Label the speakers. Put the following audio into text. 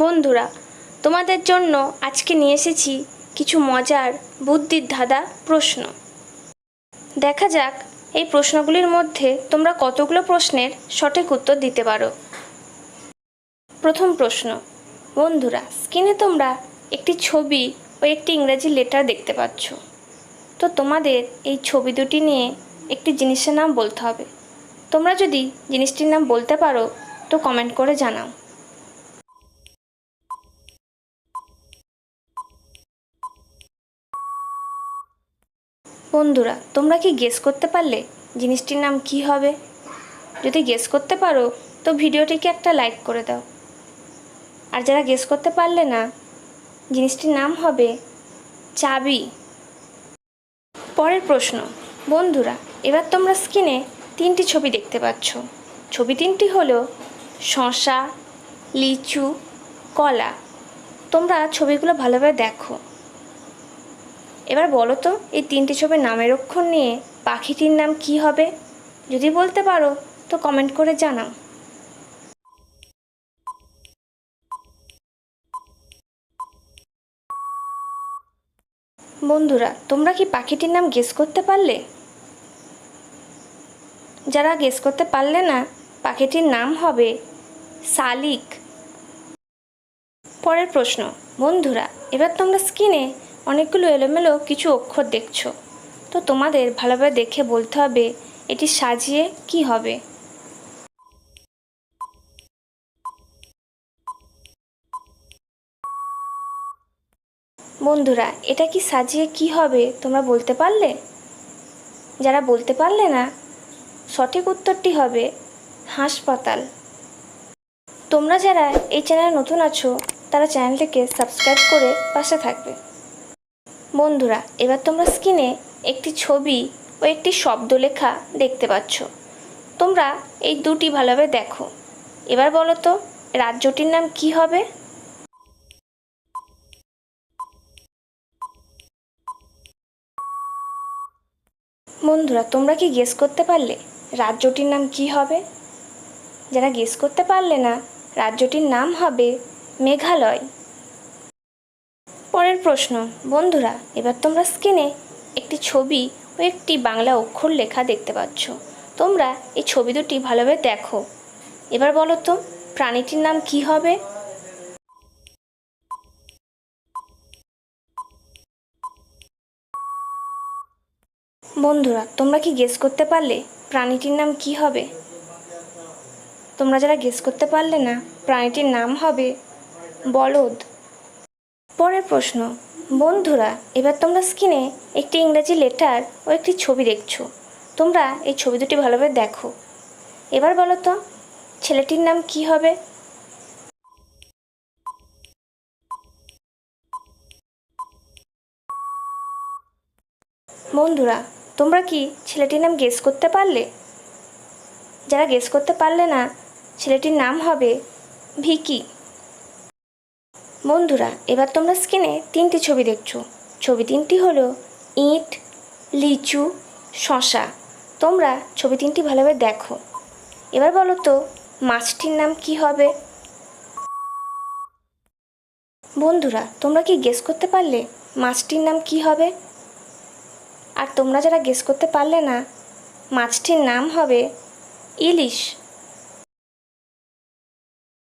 Speaker 1: বন্ধুরা, তোমাদের জন্য আজকে নিয়ে এসেছি কিছু মজার বুদ্ধির ধাঁধা প্রশ্ন। দেখা যাক, এই প্রশ্নগুলির মধ্যে তোমরা কতগুলো প্রশ্নের সঠিক উত্তর দিতে পারো। প্রথম প্রশ্ন, বন্ধুরা, স্ক্রিনে তোমরা একটি ছবি ও একটি ইংরেজি লেটার দেখতে পাচ্ছ। তো তোমাদের এই ছবি দুটি নিয়ে একটি জিনিসের নাম বলতে হবে। তোমরা যদি জিনিসটির নাম বলতে পারো, তো কমেন্ট করে জানাও। বন্ধুরা, তোমরা কি গেস করতে পারলে জিনিসটির নাম কি হবে? যদি গেস করতে পারো, তো ভিডিওটিকে একটা লাইক করে দাও। আর যারা গেস করতে পারলে না, জিনিসটির নাম হবে চাবি। পরের প্রশ্ন, বন্ধুরা, এবার তোমরা স্ক্রিনে তিনটি ছবি দেখতে পাচ্ছ। ছবি তিনটি হলো শশা লিচু, কলা। তোমরা ছবিগুলো ভালোভাবে দেখো। এবার বলো তো, এই তিনটি ছবির নামের অক্ষর নিয়ে পাখিটির নাম কি হবে? যদি বলতে পারো, তো কমেন্ট করে জানাও। বন্ধুরা, তোমরা কি পাখিটির নাম গেস করতে পারলে? যারা গেস করতে পারলে না, পাখিটির নাম হবে শালিক। পরের প্রশ্ন, বন্ধুরা, এবার তোমরা স্ক্রিনে অনেকগুলো এলোমেলো কিছু অক্ষর দেখছ। তো তোমাদের ভালোভাবে দেখে বলতে হবে, এটি সাজিয়ে কি হবে? বন্ধুরা, এটা কি সাজিয়ে কি হবে তোমরা বলতে পারলে? যারা বলতে পারলে না, সঠিক উত্তরটি হবে হাসপাতাল। তোমরা যারা এই চ্যানেলে নতুন আছো, তারা চ্যানেলটিকে সাবস্ক্রাইব করে পাশে থাকবে। বন্ধুরা, এবার তোমরা স্ক্রিনে একটি ছবি ও একটি শব্দ লেখা দেখতে পাচ্ছ। তোমরা এই দুটি ভালোভাবে দেখো। এবার বলো তো, রাজ্যটির নাম কি হবে? বন্ধুরা, তোমরা কি গেস করতে পারলে রাজ্যটির নাম কি হবে? যারা গেস করতে পারলে না, রাজ্যটির নাম হবে মেঘালয়। পরের প্রশ্ন। বন্ধুরা, এবার তোমরা স্ক্রিনে একটি ছবি ও একটি বাংলা অক্ষর লেখা দেখতে পাচ্ছ। তোমরা এই ছবি দুটি ভালোভাবে দেখো। এবার বলো তো, প্রাণীটির নাম কি হবে? বন্ধুরা, তোমরা কি গেস করতে পারলে প্রাণীটির নাম কি হবে? তোমরা যারা গেস করতে পারলে না, প্রাণীটির নাম হবে বলদ। পরের প্রশ্ন, বন্ধুরা, এবার তোমরা স্ক্রিনে একটি ইংরেজি লেটার ও একটি ছবি দেখছ। তোমরা এই ছবি দুটি ভালোভাবে দেখো। এবার বলো তো, ছেলেটির নাম কি হবে? বন্ধুরা, তোমরা কি ছেলেটির নাম গেস করতে পারলে? যারা গেস করতে পারলে না, ছেলেটির নাম হবে ভিকি। বন্ধুরা, এবার তোমরা স্ক্রিনে তিনটি ছবি দেখছ। ছবি তিনটি হলো ইট, লিচু, শশা। তোমরা ছবি তিনটি ভালোভাবে দেখো। এবার বলো তো, মাছটির নাম কি হবে? বন্ধুরা, তোমরা কি গেস করতে পারলে মাছটির নাম কি হবে? আর তোমরা যারা গেস করতে পারলে না, মাছটির নাম হবে ইলিশ।